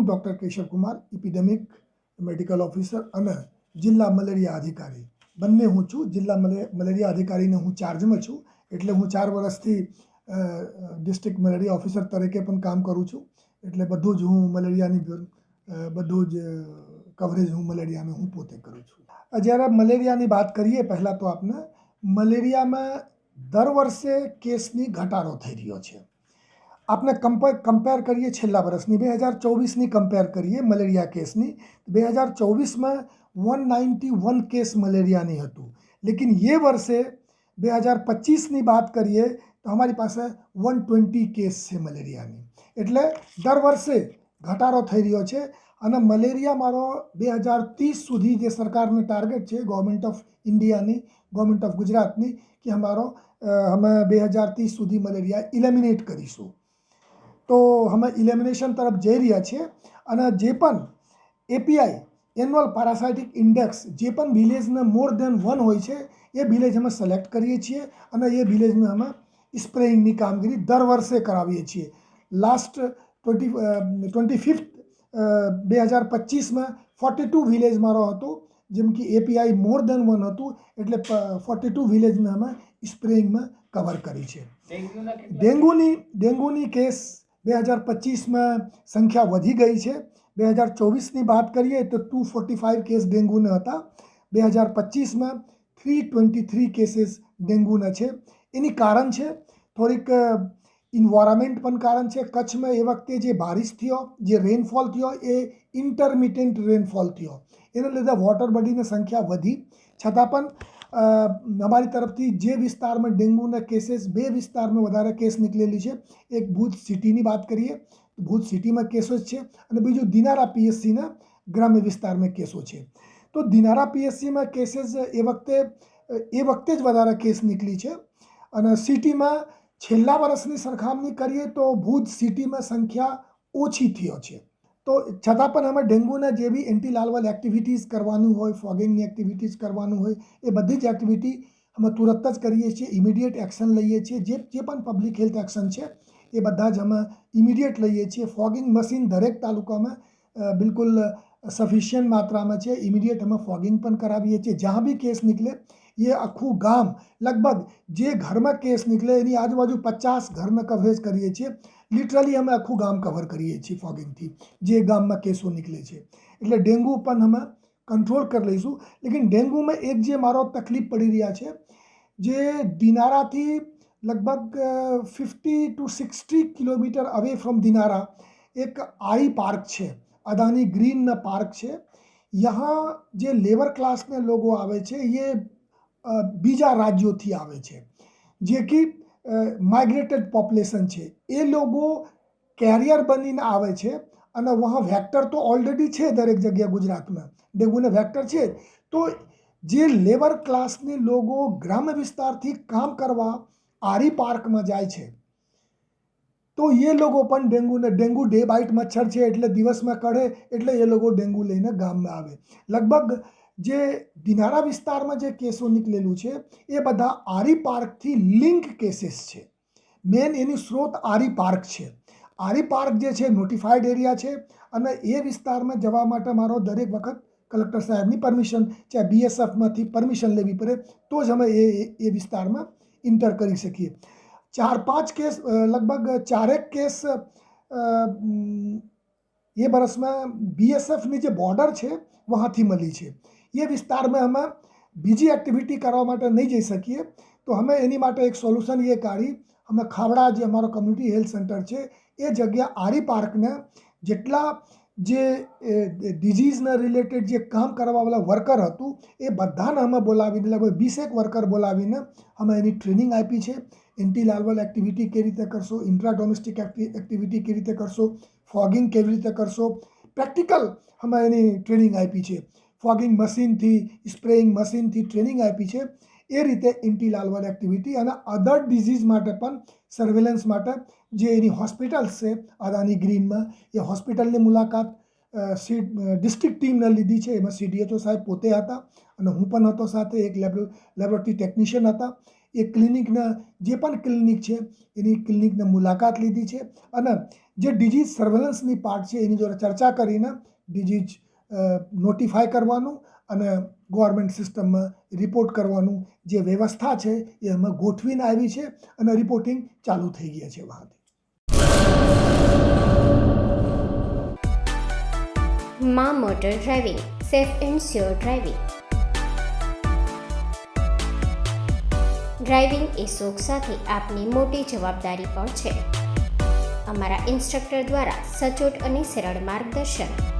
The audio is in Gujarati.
હું doctor Keshavkumar epidemic medical officer અને જિલ્લા મલેરિયા અધિકારી. બંને હું છું. જિલ્લા મલે, મલેરિયા અધિકારીને હું ચાર્જમાં છું. એટલે હું ચાર વર્ષથી ડિસ્ટ્રિક્ટ મલેરિયા ઓફિસર તરીકે પણ કામ કરું છું. એટલે બધું જ હું મલેરિયાની બધું જ કવરેજ હું મલેરિયાનું હું પોતે કરું છું. જ્યારે મલેરિયાની વાત કરીએ પહેલાં તો આપને, મલેરિયામાં દર વર્ષે કેસની ઘટાડો થઈ રહ્યો છે. આપણે કમ્પેર કમ્પેર કરીએ છેલ્લા વર્ષની. બે હજાર ચોવીસની કમ્પેર કરીએ મલેરિયા કેસની. બે હજાર ચોવીસમાં વન નાઇન્ટી વન કેસ મલેરિયાની હતું. લેકિન એ વર્ષે બે હજાર પચીસની વાત કરીએ તો અમારી પાસે વન ટ્વેન્ટી કેસ છે મલેરિયાની. એટલે દર વર્ષે ઘટાડો થઈ રહ્યો છે અને મલેરિયા મારો બે હજાર ત્રીસ સુધી જે સરકારનું ટાર્ગેટ છે ગવર્મેન્ટ ઓફ ઇન્ડિયાની ગવર્મેન્ટ ઓફ ગુજરાતની કે અમારો અમે બે હજાર ત્રીસ સુધી મલેરિયા ઇલેમિનેટ કરીશું. તો અમે ઇલેમિનેશન તરફ જઈ રહ્યા છીએ અને જે પણ એપીઆઈ એન્યુઅલ પેરાસાઇટિક ઇન્ડેક્સ જે પણ વિલેજને મોર દેન વન હોય છે એ વિલેજ અમે સિલેક્ટ કરીએ છીએ અને એ વિલેજને અમે સ્પ્રેઇંગની કામગીરી દર વર્ષે કરાવીએ છીએ. લાસ્ટ ટ્વેન્ટી ટ્વેન્ટી ફિફ્થ બે હજાર પચીસમાં ફોર્ટી ટુ વિલેજ મારો હતો જેમ કે એપીઆઈ મોર દેન વન હતું એટલે ફોર્ટી ટુ વિલેજને અમે સ્પ્રેઇંગમાં કવર કરી છે. ડેન્ગ્યુના ડેન્ગ્યુની કેસ બે હજાર પચીસમાં સંખ્યા વધી ગઈ છે. બે હજાર ચોવીસની વાત કરીએ તો ટુ ફોર્ટી ફાઇવ કેસ ડેન્ગ્યુના હતા. બે હજાર પચીસમાં થ્રી ટ્વેન્ટી થ્રી કેસીસ ડેન્ગ્યુના છે. એની કારણ છે, થોડીક ઇન્વાયરમેન્ટ પણ કારણ છે. કચ્છમાં એ વખતે જે બારિશ થયો, જે રેનફોલ થયો, એ ઇન્ટરમિટેન્ટ રેનફોલ થયો. એના લીધે વોટર બોડીની સંખ્યા વધી. છતાં પણ અમારી તરફથી જે વિસ્તારમાં ડેન્ગ્યુના કેસીસ, બે વિસ્તારમાં વધારે કેસ નીકળેલી છે. એક ભુજ સિટીની વાત કરીએ, તો ભુજ સિટીમાં કેસો છે અને બીજું દિનારા પીએસસીના ગ્રામ્ય વિસ્તારમાં કેસો છે. તો દિનારા પીએસસીમાં કેસીસ એ વખતે એ વખતે જ વધારે કેસ નીકળી છે. અને સિટીમાં છેલ્લા વર્ષની સરખામણી કરીએ તો ભુજ સિટીમાં સંખ્યા ઓછી થયો છે. તો છતાં પણ અમે ડેન્ગ્યુના જે બી એન્ટી લાર્વલ એક્ટિવિટીઝ કરવાનું હોય, ફોગિંગની એક્ટિવિટીઝ કરવાનું હોય, એ બધી જ એક્ટિવિટી અમે તુરંત જ કરીએ છીએ ઇમિડિયેટ એક્શન લઈએ છીએ. જે જે પણ પબ્લિક હેલ્થ એક્શન છે, એ બધા જ અમે ઇમિડિયેટ લઈએ છીએ. ફોગિંગ મશીન દરેક તાલુકામાં બિલકુલ સફિશિયન્ટ માત્રામાં છે. ઇમિડિયેટ અમે ફોગિંગ પણ કરાવીએ છીએ. જ્યાં બી કેસ નીકળે એ આખું ગામ લગભગ જે ઘરમાં કેસ નીકળે એની આજુબાજુ પચાસ ઘરને કવરેજ કરીએ છીએ લિટરલી અમે આખું ગામ કવર કરીએ છીએ ફોગિંગથી જે ગામમાં કેસો નીકળે છે એટલે ડેન્ગુ પણ અમે કંટ્રોલ કરી લઈશું લેકિન ડેન્ગુમાં એક જે મારો તકલીફ પડી રહ્યા છે જે દિનારાથી લગભગ fifty to sixty kilometre away from Dinara એક આઈ પાર્ક છે અદાની ગ્રીન પાર્ક છે यहाँ જે લેબર ક્લાસના લોકો આવે છે એ અ, બીજા રાજ્યોથી આવે છે. જે કે માઇગ્રેટેડ પોપ્યુલેશન છે. એ લોકો કેરિયર બનીને આવે છે અને વહાં વેક્ટર તો ઓલરેડી છે દરેક જગ્યા ગુજરાતમાં. ડેન્ગ્યુને વેક્ટર છે તો જે લેબર ક્લાસની લોકો ગ્રામ્ય વિસ્તારથી કામ કરવા આરી પાર્કમાં જાય છે. તો એ લોકો પણ ડેન્ગ્યુને ડેન્ગ્યુ ડે બાઇટ મચ્છર છે એટલે દિવસમાં કઢે એટલે એ લોકો ડેન્ગ્યુ લઈને ગામમાં આવે. લગભગ જે દિનારા વિસ્તારમાં જે કેસો નીકળેલું છે, એ બધા આરી પાર્કથી લિંક કેસીસ છે. મેન એની સ્ત્રોત આરી પાર્ક છે. આરી પાર્ક જે છે નોટિફાઈડ એરિયા છે અને એ વિસ્તારમાં જવા માટે મારો દરેક વખત કલેક્ટર સાહેબની પરમિશન, ચાહે બીએસએફમાંથી પરમિશન લેવી પડે, તો જ અમે એ, એ- વિસ્તારમાં ઇન્ટર કરી શકીએ. ચાર પાંચ કેસ લગભગ ચારેક કેસ એ વર્ષમાં બીએસએફની જે બોર્ડર છે, વહાંથી મળી છે. એ વિસ્તારમાં અમે બીજી એક્ટિવિટી કરવા માટે નહીં જઈ શકીએ. તો અમે એની માટે એક સોલ્યુશન એ કાઢી, અમે ખાવડા જે અમારો કમ્યુનિટી હેલ્થ સેન્ટર છે, એ જગ્યા આરી પાર્કને જેટલા જે ડિઝીઝના રિલેટેડ જે કામ કરવાવાળા વર્કર હતું, એ બધાને અમે બોલાવીને, લગભગ વીસેક વર્કર બોલાવીને અમે એની ટ્રેનિંગ આપી છે. એન્ટી લાર્વલ એક્ટિવિટી કેવી રીતે કરશો ઇન્ટ્રા ડોમેસ્ટિક એક્ટિવિટી કેવી રીતે કરશો ફોગિંગ કેવી રીતે કરશો પ્રેક્ટિકલ અમે એની ટ્રેનિંગ આપી છે. ફોગિંગ મશીનથી, સ્પ્રેઇંગ મશીનથી ટ્રેનિંગ આપી છે. એ રીતે ઇન્ટી લાર્વલ એક્ટિવિટી અને અધર ડિઝીઝ માટે પણ સર્વેલન્સ માટે જે એની હોસ્પિટલ્સ છે, અદાની ગ્રીનમાં, એ હોસ્પિટલની મુલાકાત સી ડિસ્ટ્રિક્ટ ટીમને લીધી છે. એમાં સીડીએચઓ સાહેબ પોતે હતા અને હું પણ હતો સાથે. એક લેબો, લેબોરેટરી ટેકનિશિયન હતા. એ ક્લિનિકના, જે પણ ક્લિનિક છે, એની ક્લિનિકને મુલાકાત લીધી છે. અને જે ડિઝીઝ સર્વેલન્સની પાર્ટ છે, એની જોડે ચર્ચા કરીને ડિઝીઝ નોટિફાય કરવાનું અને ગવર્મેન્ટ સિસ્ટમમાં રિપોર્ટ કરવાનું જે વ્યવસ્થા છે એ અમે ગોઠવીને આવી છે અને રિપોર્ટિંગ ચાલુ થઈ ગયા છે વહાથી મા motor driving safe and sure driving driving એ શોખ સાથે આપની મોટી જવાબદારી પણ છે. અમારા ઇન્સ્ટ્રક્ટર દ્વારા સચોટ અને સરળ માર્ગદર્શન.